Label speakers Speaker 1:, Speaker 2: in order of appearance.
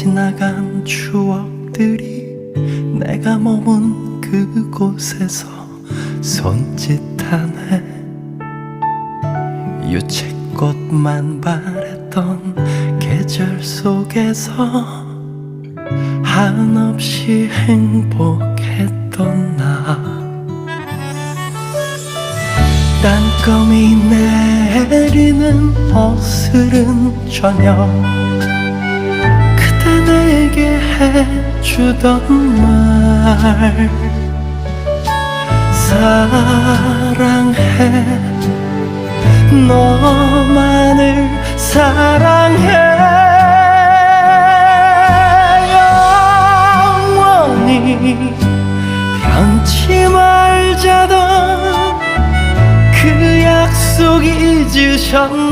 Speaker 1: 지나간 추억들이 내가 머문 그곳에서 손짓하네. 유채꽃만 바랬던 계절 속에서 한없이 행복했던 나. 땅거미 내리는 어스른 저녁 웃게 해주던 말. 사랑해. 너만을 사랑해. 영원히 변치 말자던 그 약속 잊으셨나?